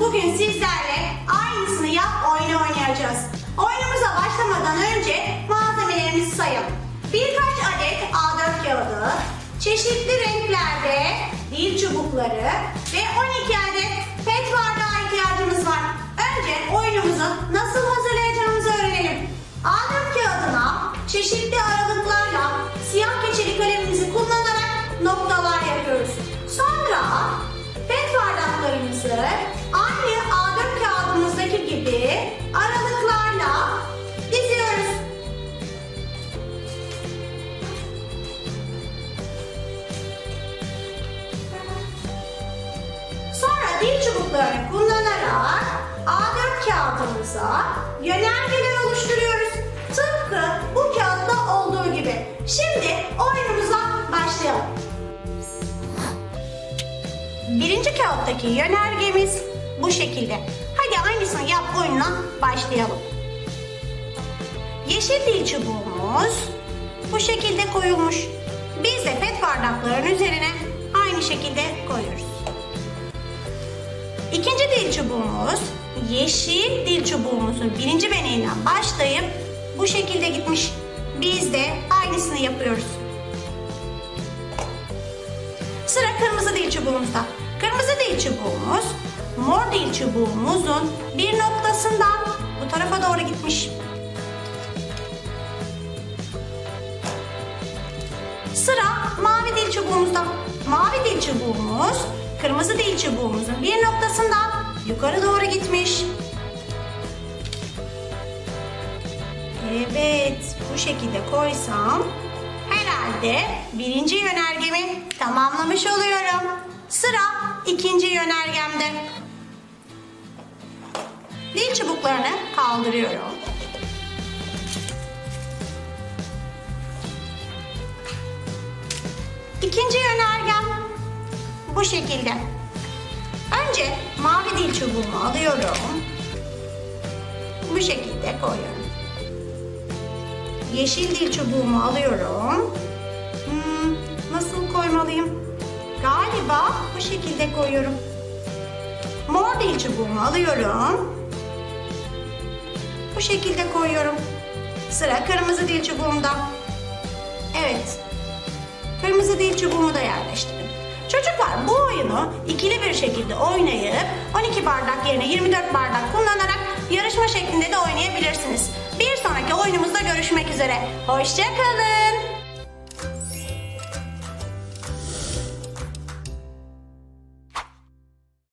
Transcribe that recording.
Bugün sizlerle aynısını yap oyunu oynayacağız. Oyunumuza başlamadan önce malzemelerimizi sayalım. Birkaç adet A4 kağıdı, çeşitli renklerde dil çubukları ve 12 adet pet bardağı ihtiyacımız var. Önce oyunumuzu nasıl hazırlayacağımızı öğrenelim. A4 kağıdına çeşitli aralıklarla siyah dil çubuklarını kullanarak A4 kağıdımıza yönergeler oluşturuyoruz. Tıpkı bu kağıtta olduğu gibi. Şimdi oyunumuza başlayalım. Birinci kağıttaki yönergemiz bu şekilde. Hadi aynısını yap oyununa başlayalım. Yeşil dil çubuğumuz bu şekilde koyulmuş. Biz de pet bardakların üzerine aynı şekilde koyuyoruz. İkinci dil çubuğumuz yeşil dil çubuğumuzun birinci beneğinden başlayıp bu şekilde gitmiş. Biz de aynısını yapıyoruz. Sıra kırmızı dil çubuğumuzda. Kırmızı dil çubuğumuz mor dil çubuğumuzun bir noktasından bu tarafa doğru gitmiş. Sıra mavi dil çubuğumuzda. Mavi dil çubuğumuz kırmızı dil çubuğumuzun bir noktasından yukarı doğru gitmiş. Evet, bu şekilde koysam herhalde birinci yönergemi tamamlamış oluyorum. Sıra ikinci yönergemde. Dil çubuklarını kaldırıyorum. İkinci yönergem bu şekilde. Önce mavi dil çubuğumu alıyorum. Bu şekilde koyuyorum. Yeşil dil çubuğumu alıyorum. Hmm, nasıl koymalıyım? Galiba bu şekilde koyuyorum. Mor dil çubuğumu alıyorum. Bu şekilde koyuyorum. Sıra kırmızı dil çubuğumda. Evet, Kırmızı dil çubuğumu da yerleştirdim. Oyunu ikili bir şekilde oynayıp 12 bardak yerine 24 bardak kullanarak yarışma şeklinde de oynayabilirsiniz. Bir sonraki oyunumuzda görüşmek üzere. Hoşçakalın.